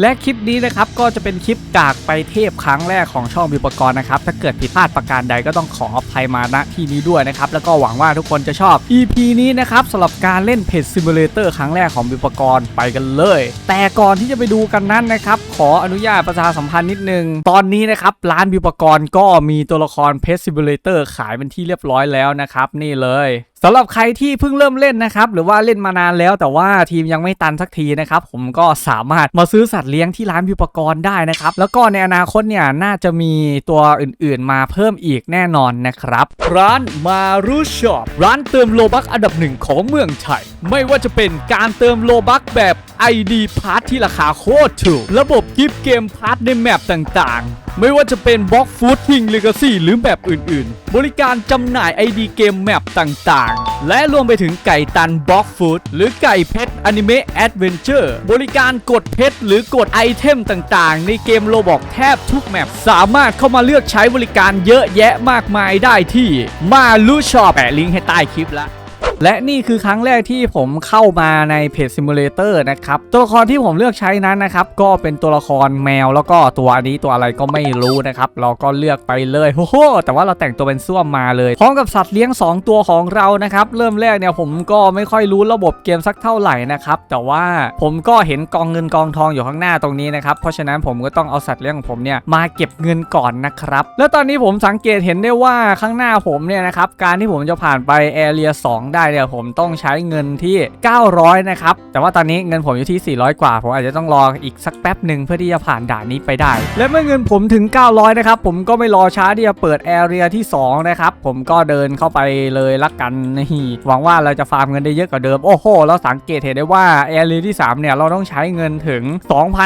และคลิปนี้นะครับก็จะเป็นคลิปกากไปเทพครั้งแรกของช่องวิวปกรณ์นะครับ ถ้าเกิดผิดพลาดประการใดก็ต้องขออภัยมาณที่นี้ด้วยนะครับ แล้วก็หวังว่าทุกคนจะชอบ EP นี้นะครับสำหรับการเล่นเพจซิมูเลเตอร์ครั้งแรกของวิวปกรณ์ไปกันเลย แต่ก่อนที่จะไปดูกันนั้นนะครับ ขออนุญาตประชาสัมพันธ์นิดนึง ตอนนี้นะครับร้านวิวปกรณ์ก็มีตัวละครเพจซิมูเลเตอร์ขายเป็นที่เรียบร้อยแล้วนะครับนี่เลย สำหรับใครที่เพิ่งเริ่มเล่นนะครับหรือว่าเล่นมานานแล้วแต่ว่าทีมยังไม่ตันสักทีนะครับผมก็สามารถมาซื้อสัตว์เลี้ยงที่ร้านวิปกรณ์ได้นะครับแล้วก็ในอนาคตเนี่ยน่าจะมีตัวอื่นๆ มาเพิ่มอีกแน่นอนนะครับ ร้านมารุช็อปร้านเติมโลบักอันดับหนึ่งของเมืองไทยไม่ว่าจะเป็นการเติมโลบักแบบ ID พาร์ทที่ราคาโคตรถูก ระบบกิฟต์เกมพาร์ทในแมปต่างๆ ไม่ว่าจะเป็นบล็อกฟูดทิงเลกาซี่หรือแบบอื่นๆ บริการจำหน่าย ID เกมแมปต่างๆ และรวมไปถึงไก่ตันบล็อกฟูดหรือไก่เพชรอนิเมะแอดเวนเจอร์บริการกดเพชรหรือกดไอเทมต่างๆ ในเกมโลบอกแทบทุกแมปสามารถเข้ามาเลือกใช้บริการเยอะแยะมากมายได้ที่มาลูชอปแปะลิงก์ให้ใต้คลิปละ และนี่คือครั้งแรกที่ผมเข้ามาในเพจซิมูเลเตอร์นะครับ ตัวละครที่ผมเลือกใช้นั้นนะครับ ก็เป็นตัวละครแมวแล้วก็ตัวอันนี้ตัวอะไรก็ไม่รู้นะครับ เราก็เลือกไปเลยโอ้โหแต่ว่าเราแต่งตัวเป็นส้วมมาเลย พร้อมกับสัตว์เลี้ยง 2 ตัวของเรานะครับ เริ่มแรกเนี่ยผมก็ไม่ค่อยรู้ระบบเกมสักเท่าไหร่นะครับ แต่ว่าผมก็เห็นกองเงินกองทองอยู่ข้างหน้าตรงนี้นะครับ เพราะฉะนั้นผมก็ต้องเอาสัตว์เลี้ยงของผมเนี่ยมาเก็บเงินก่อนนะครับ แล้วตอนนี้ผมสังเกตเห็นได้ว่าข้างหน้าผมเนี่ยนะครับการที่ผมจะผ่านไปแอเรีย2ได้เนี่ยผมต้องใช้เงินที่ 900 นะครับ แต่ว่าตอนนี้เงินผมอยู่ที่ 400 กว่า ผมอาจจะต้องรออีกสักแป๊บหนึ่งเพื่อที่จะผ่านด่านนี้ไปได้ และเมื่อเงินผมถึง 900 นะครับ ผมก็ไม่รอช้าที่จะเปิดแอเรียที่ 2 นะครับ ผมก็เดินเข้าไปเลยละกันนี่หวังว่าเราจะฟาร์มเงินได้เยอะกว่าเดิม โอ้โห เราสังเกตเห็นได้ว่าแอเรียที่ 3 เนี่ย เราต้องใช้เงินถึง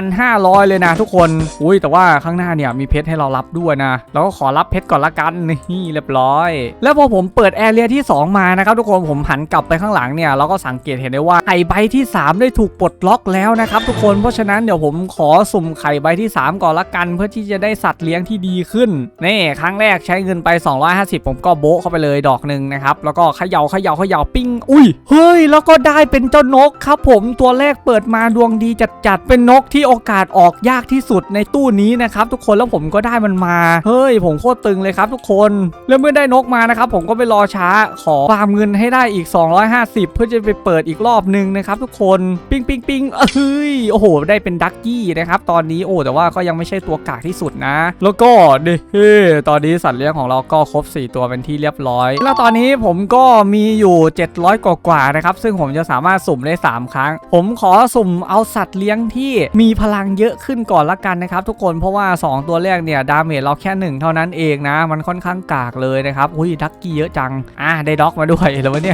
2,500 เลยนะทุกคน อุ้ยแต่ว่าข้างหน้าเนี่ยมีเพชรให้เรารับด้วยนะ เราก็ขอรับเพชรก่อนละกันนี่เรียบร้อย แล้วพอผมเปิดแอเรียที่ 2 มานะครับทุกคนผมมหันกลับไปข้างหลังเนี่ยเราก็สังเกตเห็นได้ว่าไข่ใบที่ 3 ได้ถูกปลดล็อกแล้วนะครับทุกคนเพราะฉะนั้นเดี๋ยวผมขอสุ่มไข่ใบที่ 3 ก่อนละกันเพื่อที่จะได้สัตว์เลี้ยงที่ดีขึ้นนี่ครั้งแรกใช้เงินไป 250 ผมก็โบ๊ะเข้าไปเลยดอกหนึ่งนะครับแล้วก็เขย่าเขย่าเขย่าปิ้งอุ้ยเฮ้ยแล้วก็ได้เป็นเจ้านกครับผมตัวแรกเปิดมาดวงดีจัดๆเป็นนกที่โอกาสออกยากที่สุดในตู้นี้นะครับทุกคนแล้วผมก็ได้มันมาเฮ้ยผมโคตรตึงเลยครับทุกคนแล้วเมื่อได้นกมานะครับผมก็ไปรอช้าขอฟาร์มเงินให้ได้อีก 250 เพื่อจะไปเปิดอีกรอบหนึ่งนะครับทุกคนปิ้งปิ้งปิ้งเอ้ยโอ้โห ได้เป็นดักกี้นะครับตอนนี้โอ้แต่ว่าก็ยังไม่ใช่ตัวกากที่สุดนะ แล้วก็เด้เฮ้ตอนนี้สัตว์เลี้ยงของเราก็ครบ 4 ตัวเป็นที่เรียบร้อย แล้วตอนนี้ผมก็มีอยู่ 700 กว่าๆนะครับ ซึ่งผมจะสามารถสุ่มได้ 3 ครั้ง ผมขอสุ่มเอาสัตว์เลี้ยงที่มีพลังเยอะขึ้นก่อนละกันนะครับ ทุกคนเพราะว่า 2 ตัวแรกเนี่ยดาเมจเราแค่ 1 เท่านั้นเองนะ มันค่อนข้างกากเลยนะครับอุ้ยดักกี้เยอะจังอะได้ด็อกมาด้วยแล้ววะเนี่ย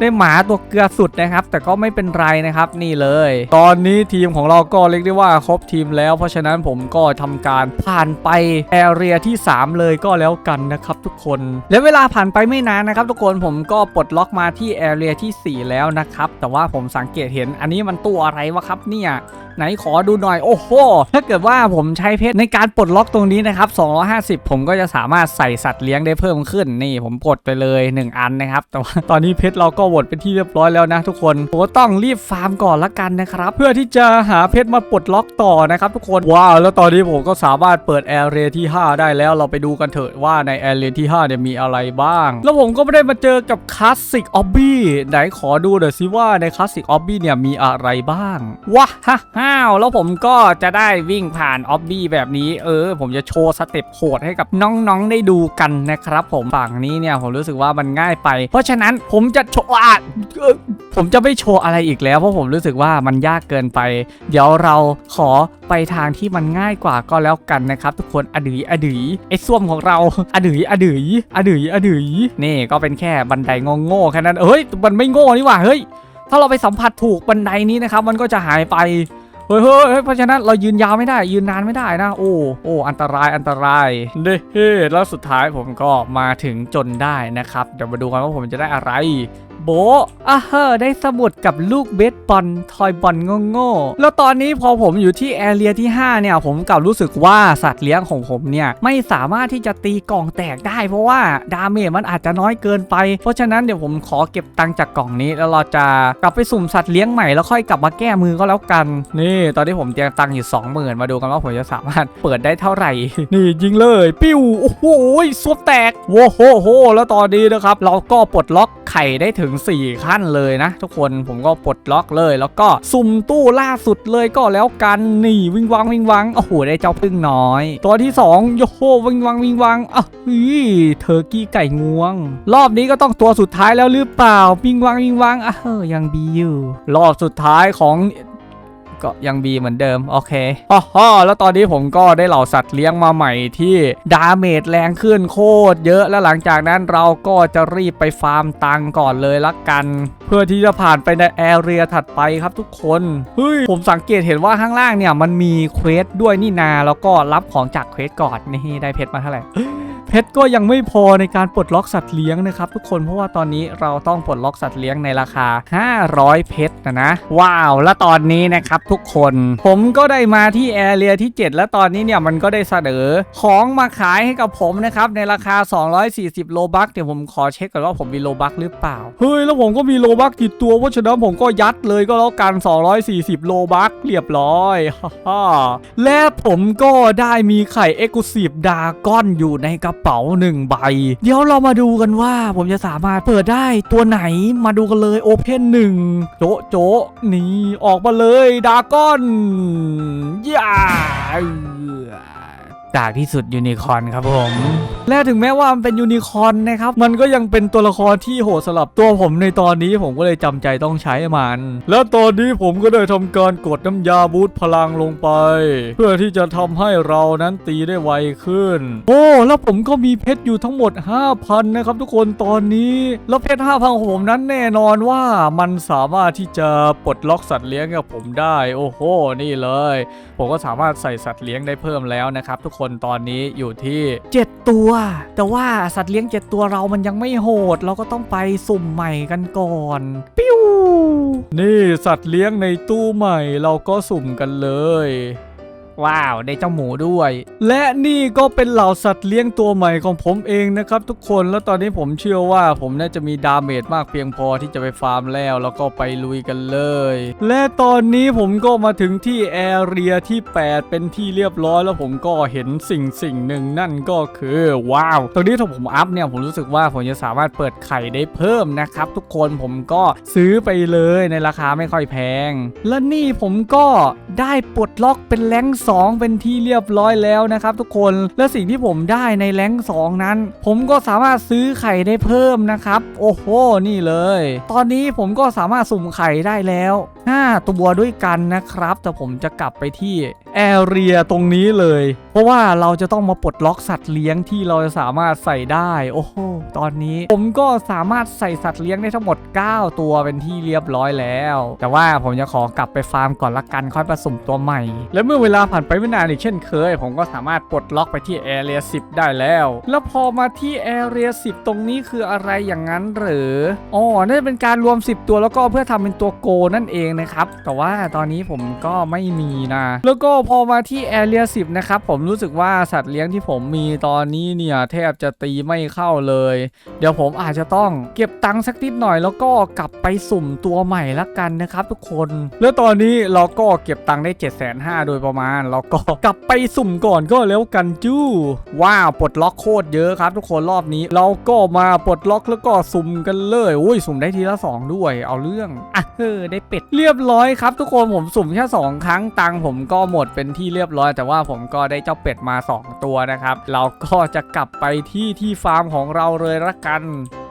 ได้หมาตัวเกลือสุดนะครับ แต่ก็ไม่เป็นไรนะครับนี่เลย ตอนนี้ทีมของเราก็เรียกได้ว่าครบทีมแล้ว เพราะฉะนั้นผมก็ทำการผ่านไปแอเรียที่ 3 เลยก็แล้วกันนะครับทุกคน และเวลาผ่านไปไม่นานนะครับ ทุกคนผมก็ปลดล็อกมาที่แอเรียที่ 4 แล้วนะครับแต่ว่าผมสังเกตเห็นอันนี้มันตัวอะไรวะครับเนี่ยไหนขอดูหน่อย โอ้โห ถ้าเกิดว่าผมใช้เพชรในการปลดล็อกตรงนี้นะครับ 250 ผมก็จะสามารถใส่สัตว์เลี้ยงได้เพิ่มขึ้น นี่ผมกดไปเลย 1 อันนะครับ แต่ว่าตอนนี้เพชรเราก็หมดเป็นที่เรียบร้อยแล้วนะทุกคนผมต้องรีบฟาร์มก่อนละกันนะครับเพื่อที่จะหาเพชรมาปลดล็อกต่อนะครับทุกคนว้าวแล้วตอนนี้ผมก็สามารถเปิดแอเรที่ 5 ได้แล้วเราไปดูกันเถอะว่าในแอเรที่5เนี่ยมีอะไรบ้าง แล้วผมก็ไม่ได้มาเจอกับคลาสสิกออบบี้ไหนขอดูหน่อยสิว่าในคลาสสิกออบบี้เนี่ยมีอะไรบ้างว้าฮ่าฮ่าวแล้วผมก็จะได้วิ่งผ่านออบบี้แบบนี้เออ ผมจะโชว์สเต็ปโหดให้กับน้องๆได้ดูกันนะครับ ผมฝั่งนี้เนี่ยผมรู้สึกว่ามันง่ายไป เพราะฉะนั้นผมจะโชว์อะผมจะไม่โชว์อะไรอีกแล้วเพราะผมรู้สึกว่ามันยากเกินไป เดี๋ยวเราขอไปทางที่มันง่ายกว่าก็แล้วกันนะครับ ทุกคนอดืออดือไอ้ส้วมของเราอดืออดืออดืออดือนี่ก็เป็นแค่บันไดโง่ๆแค่นั้นเฮ้ยมันไม่โง่นี่หว่าเฮ้ยถ้าเราไปสัมผัสถูกบันไดนี้นะครับ มันก็จะหายไปเฮ้ยเฮ้ยเพราะฉะนั้นเรายืนยาวไม่ได้ ยืนนานไม่ได้นะ โอ้โอ้อันตรายอันตรายเด้แล้วสุดท้ายผมก็มาถึงจนได้นะครับ เดี๋ยวมาดูกันว่าผมจะได้อะไร โบอะเฮอได้สมุดกับลูกเบสบอลทอยบอลโง่ๆแล้วตอนนี้พอผมอยู่ที่แอเรียที่ 5 เนี่ย ผมกลับรู้สึกว่าสัตว์เลี้ยงของผมเนี่ย ไม่สามารถที่จะตีกล่องแตกได้ เพราะว่าดาเมจมันอาจจะน้อยเกินไป เพราะฉะนั้นเดี๋ยวผมขอเก็บตังค์จากกล่องนี้ แล้วเราจะกลับไปสุ่มสัตว์เลี้ยงใหม่แล้วค่อยกลับมาแก้มือก็แล้วกัน นี่ ตอนนี้ผมเตรียมตังค์อยู่20,000มาดูกันว่าผมจะสามารถเปิดได้เท่าไหร่ นี่ยิงเลย ปิ้วโอ้โหสวบแตกโว้โหโหแล้วตอนนี้นะครับเราก็ปลดล็อกไข่ได้ถึงึง 4 ขั้นเลยนะ ทุกคนผมก็ปลดล็อกเลย แล้วก็สุ่มตู้ล่าสุดเลยก็แล้วกันนี่วิ่งวังวิ่งวังโอ้โหได้เจ้าพึ่งน้อย ตัวที่2โยโหวิ่งวังวิ่งวังอะเฮ้ยเธอกี้ไก่งวง รอบนี้ก็ต้องตัวสุดท้ายแล้วหรือเปล่าวิ่งวังวิ่งวังอะเออยังบีอยู่รอบสุดท้ายของ ก็ยังบีเหมือนเดิม โอเคฮ่อแล้วตอนนี้ผมก็ได้เหล่าสัตว์เลี้ยงมาใหม่ที่ดาเมจแรงขึ้นโคตรเยอะแล้วหลังจากนั้นเราก็จะรีบไปฟาร์มตังก่อนเลยละกัน เพื่อที่จะผ่านไปในแอเรียถัดไปครับทุกคนเฮ้ยผมสังเกตเห็นว่าข้างล่างเนี่ยมันมีเควสด้วยนี่นาแล้วก็รับของจากเควสก่อนนี่ได้เพชรมาเท่าไหร่ เพชรก็ยังไม่พอในการปลดล็อกสัตว์เลี้ยงนะครับทุกคนเพราะว่าตอนนี้เราต้องปลดล็อกสัตว์เลี้ยงในราคา 500 เพชรนะนะ ว้าว แล้วตอนนี้นะครับทุกคน ผมก็ได้มาที่แอเรียที่ 7 แล้วตอนนี้เนี่ยมันก็ได้เสนอของมาขายให้กับผมนะครับในราคา 240 โลบัคเดี๋ยวผมขอเช็คก่อนว่าผมมีโลบัคหรือเปล่า เฮ้ย แล้วผมก็มีโลบัคติดตัวเพราะฉะนั้นผมก็ยัดเลยก็แล้วกัน 240 โลบัคเรียบร้อยฮ่าฮ่าและผมก็ได้มีไข่เอ็กซ์คลูซีฟดาก้อนอยู่ในกระป๋าหนึ่งใบ เดี๋ยวเรามาดูกันว่าผมจะสามารถเปิดได้ตัวไหนมาดูกันเลยโอเพนหนึ่งโจะโจะนี่ออกมาเลยดาก้อนย่า จากที่สุดยูนิคอนครับผม และถึงแม้ว่ามันเป็นยูนิคอนนะครับ มันก็ยังเป็นตัวละครที่โหดสลับตัวผมในตอนนี้ผมก็เลยจำใจต้องใช้มัน แล้วตอนนี้ผมก็ได้ทำการกดน้ำยาบูตพลังลงไป เพื่อที่จะทำให้เรานั้นตีได้ไวขึ้น โอ้แล้วผมก็มีเพชรอยู่ทั้งหมด 5,000 นะครับ ทุกคนตอนนี้ แล้วเพชร5,000ของผมนั้นแน่นอนว่ามันสามารถที่จะปลดล็อกสัตว์เลี้ยงกับผมได้ โอ้โห นี่เลย ผมก็สามารถใส่สัตว์เลี้ยงได้เพิ่มแล้วนะครับทุกคนตอนนี้อยู่ที่ 7 ตัว แต่ว่าสัตว์เลี้ยง 7 ตัวเรามันยังไม่โหด เราก็ต้องไปสุ่มใหม่กันก่อน ปิ้วนี่สัตว์เลี้ยงในตู้ใหม่เราก็สุ่มกันเลย ว้าวได้เจ้าหมูด้วย และนี่ก็เป็นเหล่าสัตว์เลี้ยงตัวใหม่ของผมเองนะครับทุกคนแล้วตอนนี้ผมเชื่อว่าผมน่าจะมีดาเมจมากเพียงพอที่จะไปฟาร์มแล้ว แล้วก็ไปลุยกันเลย และตอนนี้ผมก็มาถึงที่แอเรียที่ 8 เป็นที่เรียบร้อยแล้วผมก็เห็นสิ่งสิ่งหนึ่งนั่นก็คือว้าวตรงนี้ถ้าผมอัพเนี่ยผมรู้สึกว่าผมจะสามารถเปิดไข่ได้เพิ่มนะครับทุกคนผมก็ซื้อไปเลยในราคาไม่ค่อยแพง และนี่ผมก็ได้ปลดล็อกเป็นแรง2 เป็นที่เรียบร้อยแล้วนะครับทุกคนและสิ่งที่ผมได้ในแรงค์2นั้น ผมก็สามารถซื้อไข่ได้เพิ่มนะครับ โอ้โหนี่เลย ตอนนี้ผมก็สามารถสุ่มไข่ได้แล้ว 5 ตัวด้วยกันนะครับ แต่ผมจะกลับไปที่แอเรียตรงนี้เลย เพราะว่าเราจะต้องมาปลดล็อกสัตว์เลี้ยงที่เราจะสามารถใส่ได้ โอ้โห ตอนนี้ผมก็สามารถใส่สัตว์เลี้ยงได้ทั้งหมด 9 ตัวเป็นที่เรียบร้อยแล้ว แต่ว่าผมจะขอกลับไปฟาร์มก่อนละกันค่อยผสมตัวใหม่ และเมื่อเวลาผ่านไปไม่นานอีกเช่นเคย ผมก็สามารถปลดล็อกไปที่แอเรีย10 ได้แล้ว แล้วพอมาที่แอเรีย10 ตรงนี้คืออะไรอย่างนั้นหรืออ๋อน่าจะเป็นการรวม 10 ตัวแล้วก็เพื่อทำเป็นตัวโกนั่นเองนะครับแต่ว่าตอนนี้ผมก็ไม่มีนะ แล้วก็พอมาที่แอเรีย10นะครับผมรู้สึกว่าสัตว์เลี้ยงที่ผมมีตอนนี้เนี่ยแทบจะตีไม่เข้าเลย เดี๋ยวผมอาจจะต้องเก็บตังค์สักนิดหน่อย แล้วก็กลับไปสุ่มตัวใหม่ละกันนะครับทุกคน แล้วตอนนี้เราก็เก็บตังค์ได้7 5 0 0 0โดยประมาณ แล้วก็กลับไปสุ่มก่อนก็แล้วกันจู้ว้าวปลดล็อกโคตรเยอะครับ ทุกคนรอบนี้ เราก็มาปลดล็อกแล้วก็สุ่มกันเลยอุ้ยสุ่มได้ทีละสองด้วย เอาเรื่องอะเออได้เป็ดเรียบร้อยครับ ทุกคนผมสุ่มแค่สองครั้งตังค์ผมก็หมดเป็นที่เรียบร้อย แต่ว่าผมก็ได้เจ้าเป็ดมาสองตัวนะครับ เราก็จะกลับไปที่ที่ฟาร์มของเราเลยละกัน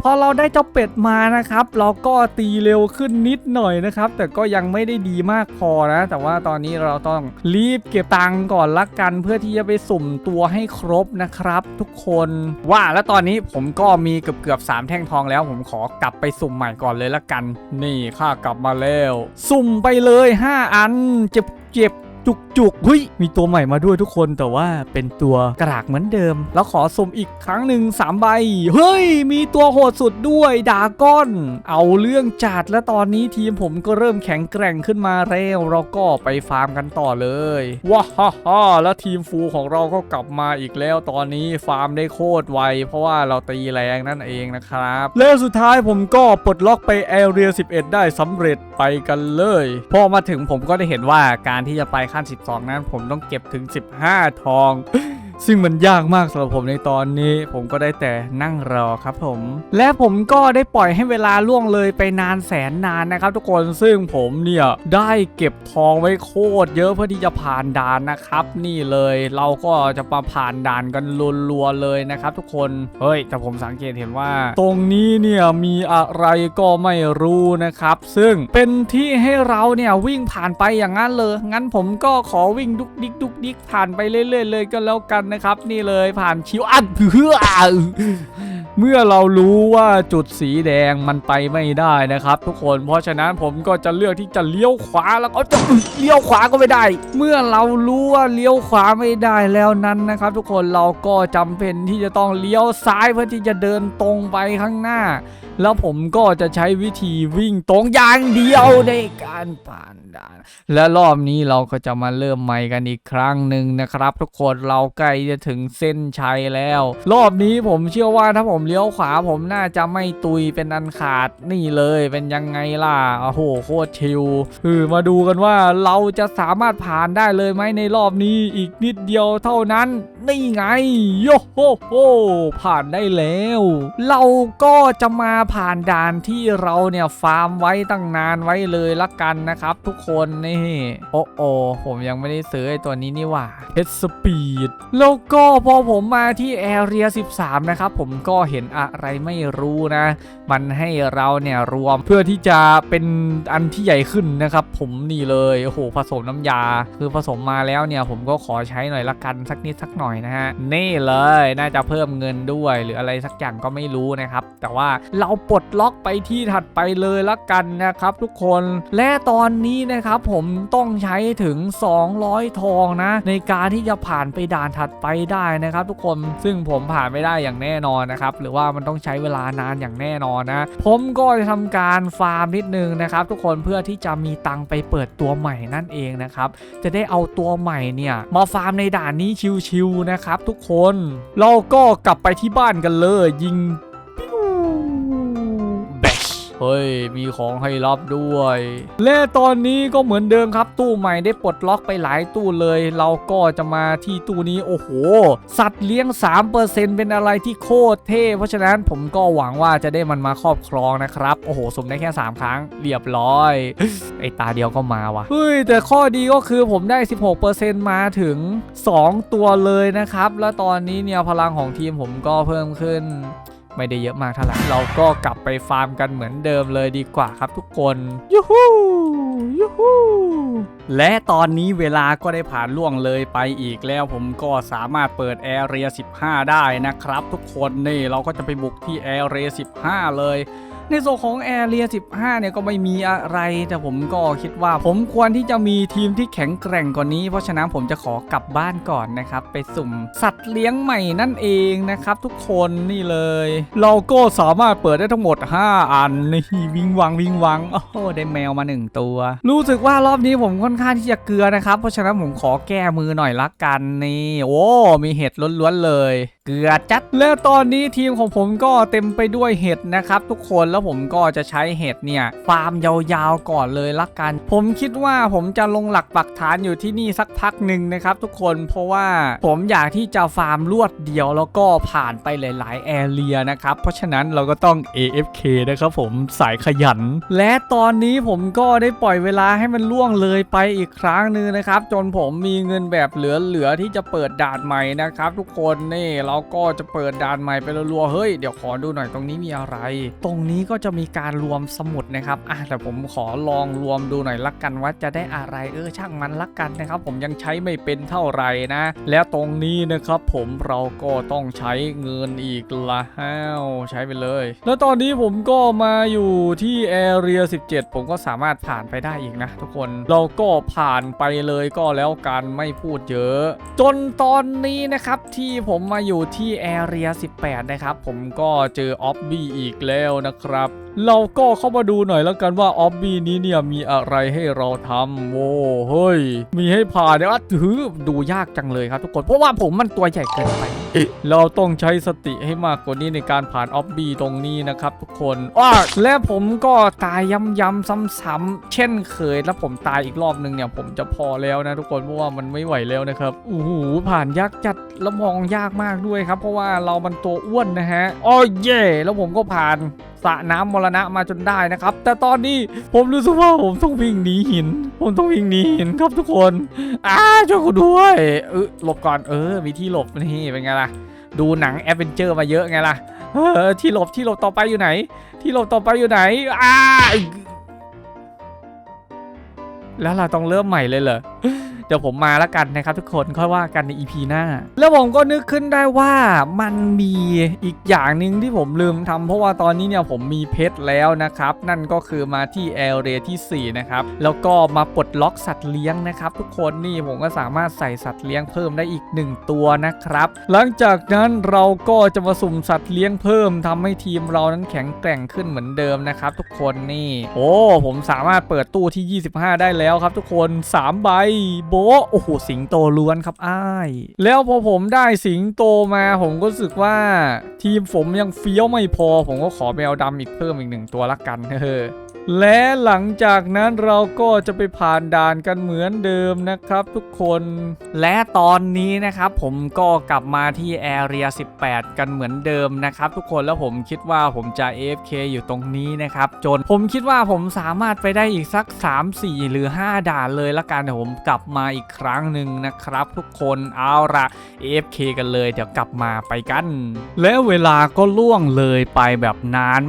พอเราได้เจ้าเป็ดมานะครับ เราก็ตีเร็วขึ้นนิดหน่อยนะครับ แต่ก็ยังไม่ได้ดีมากพอนะ แต่ว่าตอนนี้เราต้องรีบเก็บตังค์ก่อนละกัน เพื่อที่จะไปสุ่มตัวให้ครบนะครับ ทุกคนว่าแล้วตอนนี้ผมก็มีเกือบเกือบสามแท่งทองแล้ว ผมขอกลับไปสุ่มใหม่ก่อนเลยละกัน นี่ข้ากลับมาแล้ว สุ่มไปเลย 5 อันเจ็บเจ็บ จุกจุกๆเฮ้ยมีตัวใหม่มาด้วยทุกคนแต่ว่าเป็นตัวกระากเหมือนเดิม แล้วขอสุ่มอีกครั้งหนึ่งสามใบ เฮ้ย มีตัวโหดสุดด้วยดาก้อน เอาเรื่องจัดและตอนนี้ทีมผมก็เริ่มแข็งแกร่งขึ้นมาแล้วเราก็ไปฟาร์มกันต่อเลยว้าฮ่าฮ่าแล้วทีมฟูของเราก็กลับมาอีกแล้วตอนนี้ฟาร์มได้โคตรไวเพราะว่าเราตีแรงนั่นเองนะครับ และสุดท้ายผมก็ปลดล็อกไปแอเรีย11 ได้สำเร็จไปกันเลย พอมาถึงผมก็ได้เห็นว่าการที่จะไปขั้น 12 นั้นผมต้องเก็บถึง 15 ทอง ซึ่งมันยากมากสำหรับผมในตอนนี้ ผมก็ได้แต่นั่งรอครับผม และผมก็ได้ปล่อยให้เวลาล่วงเลยไปนานแสนนานนะครับ ทุกคนซึ่งผมเนี่ยได้เก็บทองไว้โคตรเยอะเพื่อที่จะผ่านด่านนะครับ นี่เลยเราก็จะมาผ่านด่านกันรัวๆเลยนะครับ ทุกคนเฮ้ย แต่ผมสังเกตเห็นว่า ตรงนี้เนี่ยมีอะไรก็ไม่รู้นะครับ ซึ่งเป็นที่ให้เราเนี่ยวิ่งผ่านไปอย่างนั้นเลย งั้นผมก็ขอวิ่งดุกดิกดุกดิกผ่านไปเรื่อยๆเลยก็แล้วกันนะครับ นี่เลยผ่านชิวอัดเพื่อ เมื่อเรารู้ว่าจุดสีแดงมันไปไม่ได้นะครับ ทุกคนเพราะฉะนั้นผมก็จะเลือกที่จะเลี้ยวขวาแล้วก็จะเลี้ยวขวาก็ไม่ได้ เมื่อเรารู้ว่าเลี้ยวขวาไม่ได้แล้วนั้นนะครับ ทุกคนเราก็จำเป็นที่จะต้องเลี้ยวซ้ายเพื่อที่จะเดินตรงไปข้างหน้า แล้วผมก็จะใช้วิธีวิ่งตรงอย่างเดียวในการผ่านด่าน และรอบนี้เราก็จะมาเริ่มใหม่กันอีกครั้งหนึ่งนะครับ ทุกคนเราใกล้จะถึงเส้นชัยแล้ว รอบนี้ผมเชื่อว่าถ้าผมเลี้ยวขวาผมน่าจะไม่ตุยเป็นอันขาดนี่เลยเป็นยังไงล่ะโอ้โหโคตรชิลคือมาดูกันว่าเราจะสามารถผ่านได้เลยไหมในรอบนี้อีกนิดเดียวเท่านั้นนี่ไงโยโฮโฮผ่านได้แล้ว เราก็จะมาผ่านด่านที่เราเนี่ยฟาร์มไว้ตั้งนานไว้เลยละกันนะครับ ทุกคนนี่โอ้โอผมยังไม่ได้ซื้อไอตัวนี้นี่หว่าเพชรสปีดแล้วก็พอผมมาที่แอเรีย13 นะครับผมก็เห็นอะไรไม่รู้นะ มันให้เราเนี่ยรวมเพื่อที่จะเป็นอันที่ใหญ่ขึ้นนะครับ ผมนี่เลยโอ้โหผสมน้ำยา คือผสมมาแล้วเนี่ยผมก็ขอใช้หน่อยละกันสักนิดสักหน่อยนะฮะนี่เลยน่าจะเพิ่มเงินด้วย หรืออะไรสักอย่างก็ไม่รู้นะครับ แต่ว่าเราปลดล็อกไปที่ถัดไปเลยละกันนะครับ ทุกคนและตอนนี้นะครับผมต้องใช้ถึง 200 ทองนะ ในการที่จะผ่านไปด่านถัดไปได้นะครับ ทุกคนซึ่งผมผ่านไม่ได้อย่างแน่นอนนะครับหรือว่ามันต้องใช้เวลานานอย่างแน่นอนนะ ผมก็จะทำการฟาร์มนิดนึงนะครับ ทุกคนเพื่อที่จะมีตังไปเปิดตัวใหม่นั่นเองนะครับ จะได้เอาตัวใหม่เนี่ยมาฟาร์มในด่านนี้ชิวๆนะครับ ทุกคนเราก็กลับไปที่บ้านกันเลยยิง เฮ้ย มีของให้รับด้วย และตอนนี้ก็เหมือนเดิมครับตู้ใหม่ได้ปลดล็อกไปหลายตู้เลย เราก็จะมาที่ตู้นี้โอ้โห สัตว์เลี้ยง 3%เป็นอะไรที่โคตรเท่ เพราะฉะนั้นผมก็หวังว่าจะได้มันมาครอบครองนะครับ โอ้โหสมได้แค่ 3 ครั้งเรียบร้อย ไอตาเดียวก็มาวะเฮ้ย แต่ข้อดีก็คือผมได้ 16%มาถึง 2 ตัวเลยนะครับ แล้วตอนนี้เนี่ยพลังของทีมผมก็เพิ่มขึ้น ไม่ได้เยอะมากเท่าไหร่เราก็กลับไปฟาร์มกันเหมือนเดิมเลยดีกว่าครับทุกคนยูฮูยูฮูและตอนนี้เวลาก็ได้ผ่านล่วงเลยไปอีกแล้วผมก็สามารถเปิดแอเรีย15 ได้นะครับ ทุกคนนี่เราก็จะไปบุกที่แอเรีย15 เลย ในส่วนของแอเรีย15 เนี่ยก็ไม่มีอะไร แต่ผมก็คิดว่าผมควรที่จะมีทีมที่แข็งแกร่งกว่านี้ เพราะฉะนั้นผมจะขอกลับบ้านก่อนนะครับ ไปสุ่มสัตว์เลี้ยงใหม่นั่นเองนะครับ ทุกคนนี่เลยเราก็สามารถเปิดได้ทั้งหมด 5 อันนี่วิงวังวิงวังโอ้โหได้แมวมา 1 ตัว รู้สึกว่ารอบนี้ผมค่อนข้างที่จะเกลือนะครับ เพราะฉะนั้นผมขอแก้มือหน่อยละกันนี่โอ้มีเห็ดล้วนๆเลย เกลือจัด และตอนนี้ทีมของผมก็เต็มไปด้วยเห็ดนะครับ ทุกคนแล้วผมก็จะใช้เห็ดเนี่ยฟาร์มยาวๆก่อนเลยละกัน ผมคิดว่าผมจะลงหลักปักฐานอยู่ที่นี่สักพักหนึ่งนะครับ ทุกคนเพราะว่าผมอยากที่จะฟาร์มรวดเดียวแล้วก็ผ่านไปหลายๆแอเรียนะครับเพราะฉะนั้นเราก็ต้อง AFK นะครับผมสายขยัน และตอนนี้ผมก็ได้ปล่อยเวลาให้มันล่วงเลยไปอีกครั้งหนึ่งนะครับ จนผมมีเงินแบบเหลือๆที่จะเปิดด่านใหม่นะครับ ทุกคนนี่เราก็จะเปิดด่านใหม่ไปรัวๆเฮ้ยเดี๋ยวขอดูหน่อยตรงนี้มีอะไร ตรงนี้ก็จะมีการรวมสมุดนะครับอะแต่ผมขอลองรวมดูหน่อยละกันว่าจะได้อะไรเออช่างมันละกันนะครับ ผมยังใช้ไม่เป็นเท่าไหร่นะ แล้วตรงนี้นะครับ ผมเราก็ต้องใช้เงินอีกแล้วใช้ไปเลย แล้วตอนนี้ผมก็มาอยู่ที่แอเรีย17 ผมก็สามารถผ่านไปได้อีกนะ ทุกคนเราก็ผ่านไปเลยก็แล้วกันไม่พูดเยอะ จนตอนนี้นะครับที่ผมมาอยู่ที่แอเรีย18 นะครับ ผมก็เจอออฟบี้อีกแล้วนะครับ เราก็เข้ามาดูหน่อยแล้วกันว่าออบบี้นี้เนี่ยมีอะไรให้เราทำโว้เฮ้ย มีให้ผ่านเนี่ยอะถือดูยากจังเลยครับทุกคน เพราะว่าผมมันตัวใหญ่เกินไป เราต้องใช้สติให้มากกว่านี้ในการผ่านออบบี้ตรงนี้นะครับทุกคนอ้อและผมก็ตายย้ำๆซ้ำๆเช่นเคย แล้วผมตายอีกรอบนึงเนี่ยผมจะพอแล้วนะทุกคนเพราะว่ามันไม่ไหวแล้วนะครับโอ้โหผ่านยากจัดแล้วมองยากมากด้วยครับ เพราะว่าเรามันตัวอ้วนนะฮะอ้อเย่แล้วผมก็ผ่าน สระน้ำมรณะมาจนได้นะครับ แต่ตอนนี้ผมรู้สึกว่าผมต้องวิ่งหนีหิน ผมต้องวิ่งหนีหินครับทุกคนอ้าช่วยกูด้วยเออหลบก่อนเออ มีที่หลบนี่เป็นไงล่ะ ดูหนังแอดเวนเจอร์มาเยอะไงล่ะเออที่หลบที่หลบต่อไปอยู่ไหน ที่หลบต่อไปอยู่ไหนอ้าแล้วเราต้องเริ่มใหม่เลยเหรอ เดี๋ยวผมมาแล้วกันนะครับทุกคนค่อยว่ากันใน EP หน้า แล้วผมก็นึกขึ้นได้ว่ามันมีอีกอย่างหนึ่งที่ผมลืมทำเพราะว่าตอนนี้เนี่ยผมมีเพชรแล้วนะครับ นั่นก็คือมาที่แอลเรที่4นะครับแล้วก็มาปลดล็อกสัตว์เลี้ยงนะครับ ทุกคนนี่ผมก็สามารถใส่สัตว์เลี้ยงเพิ่มได้อีก 1 ตัวนะครับ หลังจากนั้นเราก็จะมาสุ่มสัตว์เลี้ยงเพิ่มทำให้ทีมเรานั้นแข็งแกร่งขึ้นเหมือนเดิมนะครับ ทุกคนนี่ โอ้ผมสามารถเปิดตู้ที่ 25 ได้แล้วครับ ทุกคน3ใบบะโอ้โหสิงโตล้วนครับอ้าย แล้วพอผมได้สิงโตมาผมก็รู้สึกว่าทีมผมยังเฟี้ยวไม่พอ ผมก็ขอแมวดำอีกเพิ่มอีกหนึ่งตัวละกันเฮ้อ และหลังจากนั้นเราก็จะไปผ่านด่านกันเหมือนเดิมนะครับทุกคน และตอนนี้นะครับผมก็กลับมาที่แอเรีย18 กันเหมือนเดิมนะครับทุกคนแล้วผมคิดว่าผมจะ AFK อยู่ตรงนี้นะครับจนผมคิดว่าผมสามารถไปได้อีกสัก 3 4 หรือ 5 ด่านเลยละกันเดี๋ยวผมกลับมาอีกครั้งหนึ่งนะครับ ทุกคนเอาละ AFK กันเลยเดี๋ยวกลับมาไปกัน แล้วเวลาก็ล่วงเลยไปแบบนาน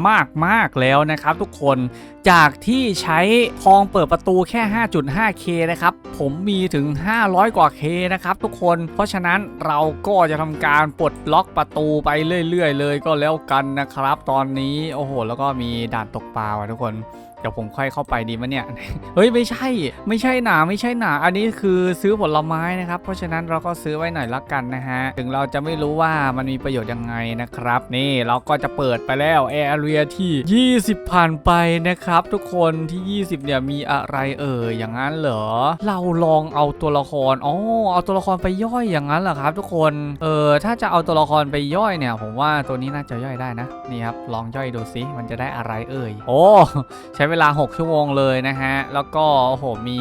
มากๆแล้วนะครับ ทุกคนจากที่ใช้ทองเปิดประตูแค่ 5.5K นะครับ ผมมีถึง 500 กว่า K นะครับทุกคน เพราะฉะนั้นเราก็จะทำการปลดล็อกประตูไปเรื่อย ๆ เลยก็แล้วกันนะครับ ตอนนี้ โอ้โห แล้วก็มีด่านตกปลาว่ะทุกคน เดี๋ยวผมค่อยเข้าไปดีมั้ยเนี่ย เฮ้ยไม่ใช่ ไม่ใช่หนาไม่ใช่หนา อันนี้คือซื้อผลไม้นะครับ เพราะฉะนั้นเราก็ซื้อไว้หน่อยละกันนะฮะ ถึงเราจะไม่รู้ว่ามันมีประโยชน์ยังไงนะครับ นี่เราก็จะเปิดไปแล้วแอร์เรียที่ 20 ผ่านไปนะครับ ทุกคนที่ 20 เนี่ยมีอะไรเอ่ยอย่างนั้นเหรอ เราลองเอาตัวละครอ๋อเอาตัวละครไปย่อยอย่างนั้นเหรอครับ ทุกคนเออถ้าจะเอาตัวละครไปย่อยเนี่ย ผมว่าตัวนี้น่าจะย่อยได้นะนี่ครับลองย่อยดูซิมันจะได้อะไรเอ่ยโอ้ใช้เวลา 6 ชั่วโมงเลยนะฮะ แล้วก็โอ้โหมี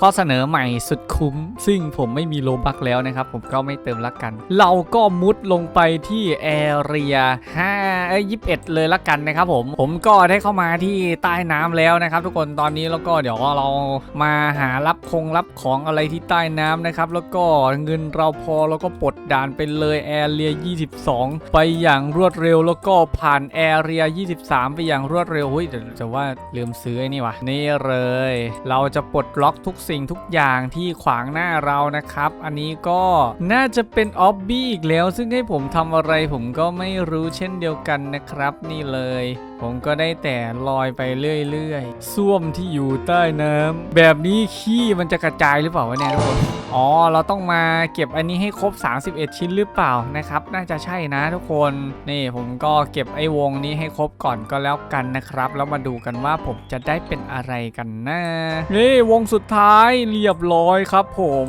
ข้อเสนอใหม่สุดคุ้ม ซึ่งผมไม่มีโลบักแล้วนะครับ ผมก็ไม่เติมละกัน เราก็มุดลงไปที่แอเรีย5เอ้ย21 เลยละกันนะครับผม ผมก็ได้เข้ามาที่ใต้น้ำแล้วนะครับ ทุกคนตอนนี้แล้วก็เดี๋ยวเรามาหารับคงรับของอะไรที่ใต้น้ำนะครับ แล้วก็เงินเราพอแล้วก็ปลดด่านไปเลยแอเรีย 22 ไปอย่างรวดเร็วแล้วก็ผ่านแอเรีย 23 ไปอย่างรวดเร็วเฮ้ยเดี๋ยวจะว่าลืมซื้ออ้นี่วะนี่เลย เราจะปลดล็อกทุกสิ่งทุกอย่างที่ขวางหน้าเรานะครับ อันนี้ก็น่าจะเป็นออบบี้อีกแล้ว ซึ่งให้ผมทำอะไรผมก็ไม่รู้เช่นเดียวกันนะครับ นี่เลยผมก็ได้แต่ลอยไปเรื่อยๆส้วมที่อยู่ใต้น้ำแบบนี้ขี้มันจะกระจายหรือเปล่าวะเนี่ยทุกคนอ๋อ เราต้องมาเก็บอันนี้ให้ครบ 31 ชิ้นหรือเปล่านะครับ น่าจะใช่นะทุกคน นี่ผมก็เก็บไอ้วงนี้ให้ครบก่อนก็แล้วกันนะครับ แล้วมาดูกันว่าผมจะได้เป็นอะไรกันนะนี่วงสุดท้ายเรียบร้อยครับ ผม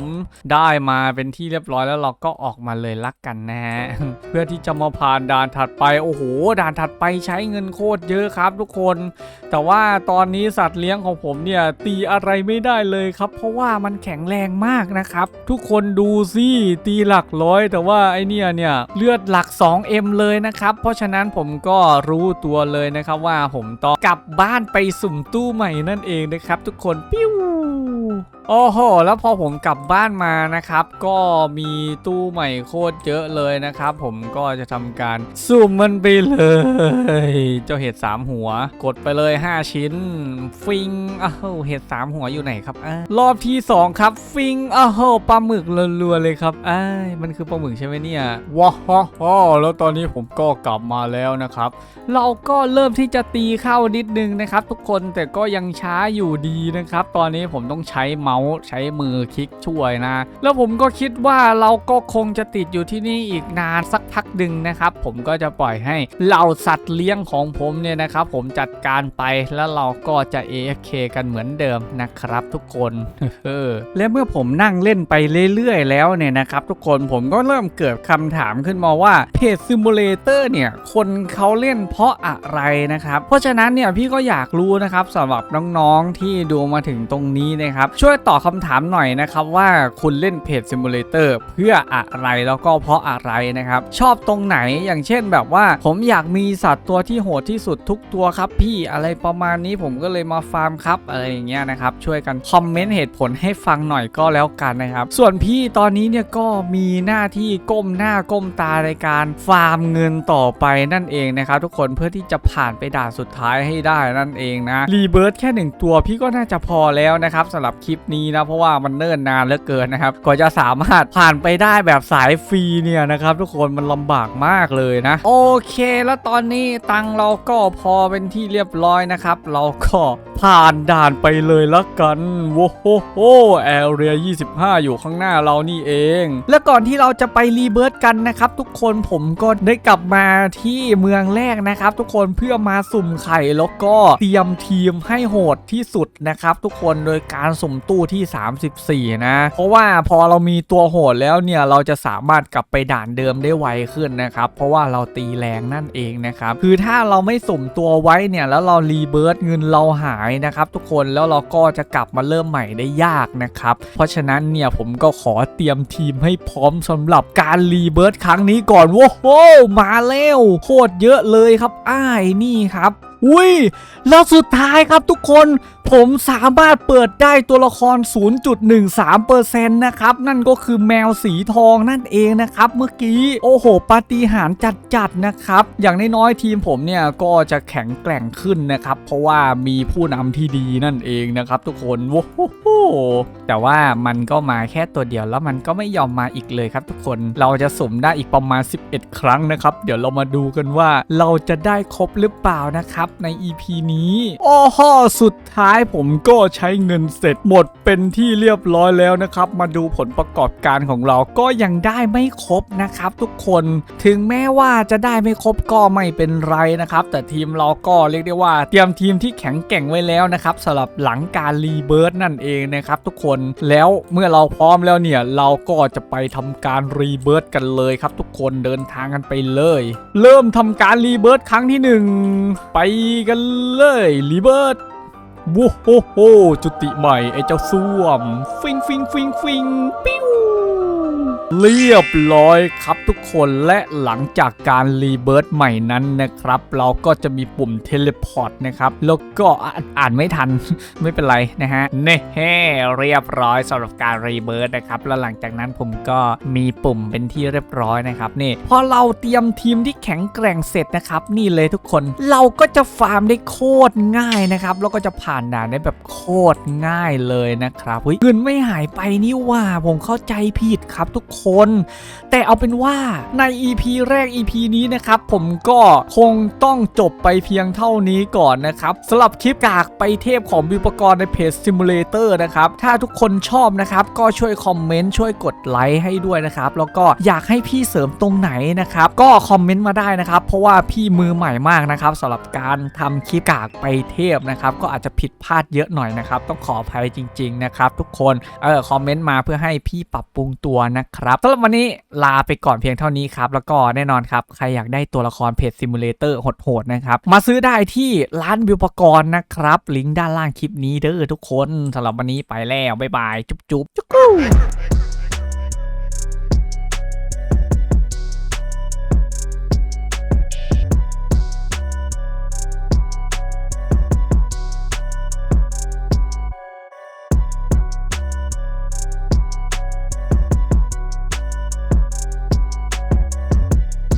ได้มาเป็นที่เรียบร้อยแล้วเราก็ออกมาเลยลักกันนะฮะเพื่อที่จะมาผ่านด่านถัดไปโอ้โหด่านถัดไปใช้เงินโคตรเยอะครับทุกคน แต่ว่าตอนนี้สัตว์เลี้ยงของผมเนี่ยตีอะไรไม่ได้เลยครับ เพราะว่ามันแข็งแรงมากนะครับ ทุกคนดูสิตีหลักร้อย แต่ว่าไอเนี่ยเนี่ยเลือดหลัก 2M เลยนะครับ เพราะฉะนั้นผมก็รู้ตัวเลยนะครับว่าผมต้องกลับบ้านไปสุ่มตู้ใหม่นั่นเองนะครับ ทุกคนปิ้ว โอ้โห แล้วพอผมกลับบ้านมานะครับ ก็มีตู้ใหม่โคตรเยอะเลยนะครับ ผมก็จะทำการสุ่มมันไปเลย เจ้าเห็ดสามหัว กดไปเลย 5 ชิ้น ฟิงอ้าวเห็ดสามหัวอยู่ไหนครับอรอบที่ 2 ครับ ฟิงอ้าวปลาหมึกรัวๆเลยครับอ้ายมันคือปลาหมึกใช่ไหมเนี่ยว้าวแล้วตอนนี้ผมก็กลับมาแล้วนะครับ เราก็เริ่มที่จะตีเข้านิดนึงนะครับ ทุกคนแต่ก็ยังช้าอยู่ดีนะครับ ตอนนี้ผมต้องใช้เมาส์ใช้มือคลิกช่วยนะ แล้วผมก็คิดว่าเราก็คงจะติดอยู่ที่นี่อีกนานสักพักหนึ่งนะครับ ผมก็จะปล่อยให้เหล่าสัตว์เลี้ยงของผมเนี่ยนะครับ ผมจัดการไปแล้วเราก็จะ AFK กันเหมือนเดิมนะครับ ทุกคนเออและเมื่อผมนั่งเล่นไปเรื่อยๆแล้วเนี่ยนะครับ ทุกคนผมก็เริ่มเกิดคำถามขึ้นมาว่าเพจซิมูเลเตอร์เนี่ยคนเขาเล่นเพราะอะไรนะครับ เพราะฉะนั้นเนี่ยพี่ก็อยากรู้นะครับสำหรับน้องๆที่ดูมาถึงตรงนี้นะครับ ช่วยตอบคำถามหน่อยนะครับว่าคุณเล่นเพจซิมูเลเตอร์เพื่ออะไรแล้วก็เพราะอะไรนะครับ ชอบตรงไหนอย่างเช่นแบบว่า ผมอยากมีสัตว์ตัวที่โหดที่สุดทุกตัวครับ พี่อะไรประมาณนี้ผมก็เลยมาฟาร์มครับอะไรอย่างเงี้ยนะครับ ช่วยกันคอมเมนต์เหตุผลให้ฟังหน่อยก็แล้วกันนะครับ ส่วนพี่ตอนนี้เนี่ยก็มีหน้าที่ก้มหน้าก้มตาในการฟาร์มเงินต่อไปนั่นเองนะครับ ทุกคนเพื่อที่จะผ่านไปด่านสุดท้ายให้ได้นั่นเองนะรีเบิร์ดแค่หนึ่งตัวพี่ก็น่าจะพอแล้วนะครับสำหรับคลิปนี้นะเพราะว่ามันเนิ่นนานเหลือเกินนะครับกว่าจะสามารถผ่านไปได้แบบสายฟรีเนี่ยนะครับทุกคนมันลำบากมากเลยนะ โอเค แล้วตอนนี้ตังเราก็พอเป็นที่เรียบร้อยนะครับ เราก็ผ่านด่านไปเลยละกันโว้โหโหแอเรีย 25 อยู่ข้างหน้าเรานี่เอง และก่อนที่เราจะไปรีเบิร์ตกันนะครับ ทุกคนผมก็ได้กลับมาที่เมืองแรกนะครับ ทุกคนเพื่อมาสุ่มไข่แล้วก็เตรียมทีมให้โหดที่สุดนะครับ ทุกคนโดยการสุ่มตู้ที่ 34 นะ เพราะว่าพอเรามีตัวโหดแล้วเนี่ยเราจะสามารถกลับไปด่านเดิมได้ไวขึ้นนะครับเพราะว่าเราตีแรงนั่นเองนะครับคือถ้าเราไม่สุ่มตัวไว้เนี่ยแล้วเรารีเบิร์ตเงินเราหายนะครับทุกคนแล้วเราก็จะกลับมาเริ่มใหม่ได้ยากนะครับเพราะฉะนั้นเนี่ยผมก็ขอเตรียมทีมให้พร้อมสำหรับการรีเบิร์ตครั้งนี้ก่อนโว้โหมาแล้วโคตรเยอะเลยครับอ้ายนี่ครับ อุ้ยแล้วสุดท้ายครับทุกคนผมสามารถเปิดได้ตัวละคร 0.13%นะครับ นั่นก็คือแมวสีทองนั่นเองนะครับ เมื่อกี้โอ้โหปาฏิหาริย์จัดๆนะครับ อย่างน้อยๆทีมผมเนี่ยก็จะแข็งแกร่งขึ้นนะครับ เพราะว่ามีผู้นำที่ดีนั่นเองนะครับ ทุกคนโว้โหแต่ว่ามันก็มาแค่ตัวเดียวแล้วมันก็ไม่ยอมมาอีกเลยครับ ทุกคนเราจะสุ่มได้อีกประมาณ 11 ครั้งนะครับ เดี๋ยวเรามาดูกันว่าเราจะได้ครบหรือเปล่านะครับใน EP นี้อ้โหสุดท้ายผมก็ใช้เงินเสร็จหมดเป็นที่เรียบร้อยแล้วนะครับ มาดูผลประกอบการของเราก็ยังได้ไม่ครบนะครับ ทุกคนถึงแม้ว่าจะได้ไม่ครบก็ไม่เป็นไรนะครับ แต่ทีมเราก็เรียกได้ว่า เตรียมทีมที่แข็งแกร่งไว้แล้วนะครับสำหรับหลังการรีเบิร์ตนั่นเองนะครับทุกคนแล้วเมื่อเราพร้อมแล้วเนี่ยเราก็จะไปทำการรีเบิร์ตกันเลยครับ ทุกคนเดินทางกันไปเลย เริ่มทำการรีเบิร์ตครั้งที่หนึ่งไปกันเลยรีเบิร์ตว้โหโหจุติใหม่ไอ้เจ้าส้วม ฟิงฟิงฟิงฟิงปิ้ว เรียบร้อยครับทุกคนและหลังจากการรีเบิร์ตใหม่นั้นนะครับ เราก็จะมีปุ่มเทเลพอร์ตนะครับ แล้วก็อ่านไม่ทัน ไม่เป็นไรนะฮะเน่เเรียบร้อยสำหรับการรีเบิร์ตนะครับ แล้วหลังจากนั้นผมก็มีปุ่มเป็นที่เรียบร้อยนะครับนี่พอเราเตรียมทีมที่แข็งแกร่งเสร็จนะครับ นี่เลยทุกคน เราก็จะฟาร์มได้โคตรง่ายนะครับแล้วก็จะผ่านด่านได้แบบโคตรง่ายเลยนะครับเฮ้ยเงินไม่หายไปนี่ว่าผมเข้าใจผิดครับทุกคนแต่เอาเป็นว่าใน EP แรก EP นี้นะครับ ผมก็คงต้องจบไปเพียงเท่านี้ก่อนนะครับสำหรับคลิปกากไปเทพของวิปกรณ์ในเพจ Simulator นะครับ ถ้าทุกคนชอบนะครับ ก็ช่วยคอมเมนต์ช่วยกดไลค์ให้ด้วยนะครับ แล้วก็อยากให้พี่เสริมตรงไหนนะครับ ก็คอมเมนต์มาได้นะครับ เพราะว่าพี่มือใหม่มากนะครับสำหรับการทำคลิปกากไปเทพนะครับ ก็อาจจะผิดพลาดเยอะหน่อยนะครับ ต้องขออภัยจริง ๆ นะครับ ทุกคนเออคอมเมนต์มาเพื่อให้พี่ปรับปรุงตัวนะครับสำหรับวันนี้ลาไปก่อนเพียงเท่านี้ครับ แล้วก็แน่นอนครับ ใครอยากได้ตัวละครเพจซิมูเลเตอร์โหดๆนะครับ มาซื้อได้ที่ร้านวิวปกรณ์นะครับ ลิงก์ด้านล่างคลิปนี้เด้อทุกคนสำหรับวันนี้ไปแล้ว บ๊ายบาย จุ๊บจุ๊บจุ๊บ